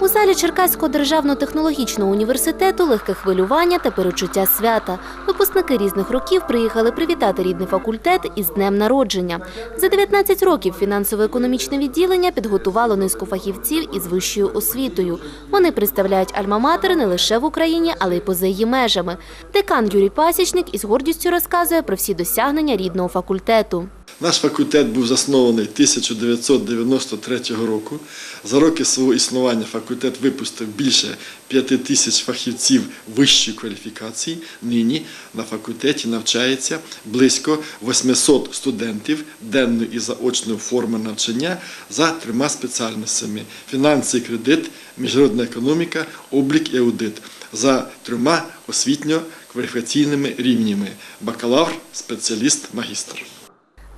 У залі Черкаського державного технологічного університету легке хвилювання та перечуття свята. Випускники різних років приїхали привітати рідний факультет із днем народження. За 19 років фінансово-економічне відділення підготувало низку фахівців із вищою освітою. Вони представляють альма-матери не лише в Україні, але й поза її межами. Декан Юрій Пасічник із гордістю розказує про всі досягнення рідного факультету. Наш факультет був заснований 1993 року. За роки свого існування факультет випустив більше 5 тисяч фахівців вищої кваліфікації. Нині на факультеті навчається близько 800 студентів денної і заочної форми навчання за трьома спеціальностями: фінанси і кредит, міжнародна економіка, облік і аудит за трьома освітньо-кваліфікаційними рівнями бакалавр, спеціаліст, магістр.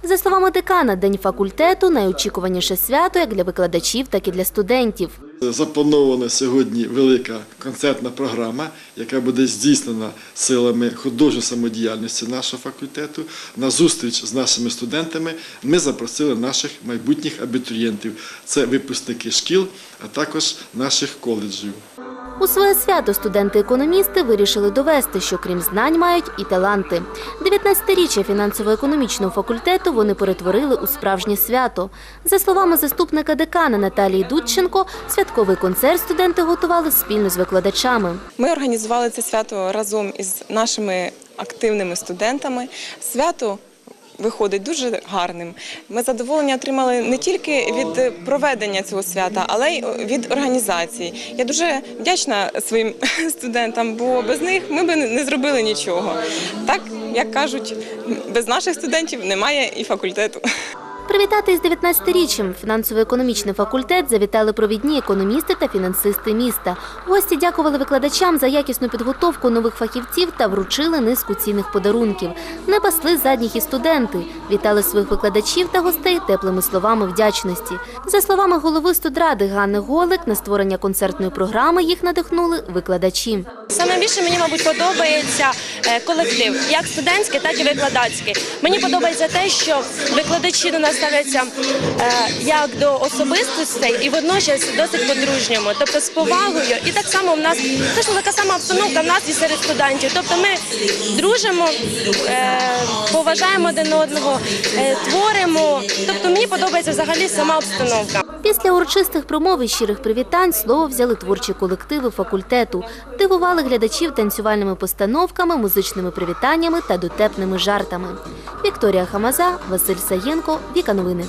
За словами декана, День факультету найочікуваніше свято як для викладачів, так і для студентів. Запланована сьогодні велика концертна програма, яка буде здійснена силами художньої самодіяльності нашого факультету. На зустріч з нашими студентами ми запросили наших майбутніх абітурієнтів. Це випускники шкіл, а також наших коледжів. У своє свято студенти-економісти вирішили довести, що крім знань мають і таланти. 19-річчя фінансово-економічного факультету вони перетворили у справжнє свято. За словами заступника декана Наталії Дудченко, святковий концерт студенти готували спільно з викладачами. Ми організували це свято разом із нашими активними студентами. Свято виходить дуже гарним. Ми задоволення отримали не тільки від проведення цього свята, але й від організації. Я дуже вдячна своїм студентам, бо без них ми б не зробили нічого. Так як кажуть, без наших студентів немає і факультету. Привітати із 19-річчям фінансово-економічний факультет завітали провідні економісти та фінансисти міста. Гості дякували викладачам за якісну підготовку нових фахівців та вручили низку цінних подарунків. Не пасли задніх і студенти. Вітали своїх викладачів та гостей теплими словами вдячності. За словами голови студради Ганни Голик, на створення концертної програми їх надихнули викладачі. Саме більше мені, мабуть, подобається е, колектив, як студентський, так і викладацький. Мені подобається те, що викладачі до нас ставляться е, як до особистостей і водночас досить по-дружньому, тобто з повагою. І так само в нас точно така сама обстановка в нас і серед студентів. Тобто ми дружимо, е, поважаємо один одного, творимо. Тобто мені подобається взагалі сама обстановка. Після урочистих промов і щирих привітань слово взяли творчі колективи факультету, дивували глядачів танцювальними постановками, музичними привітаннями та дотепними жартами. Вікторія Хамаза, Василь Саєнко, Віка Новини.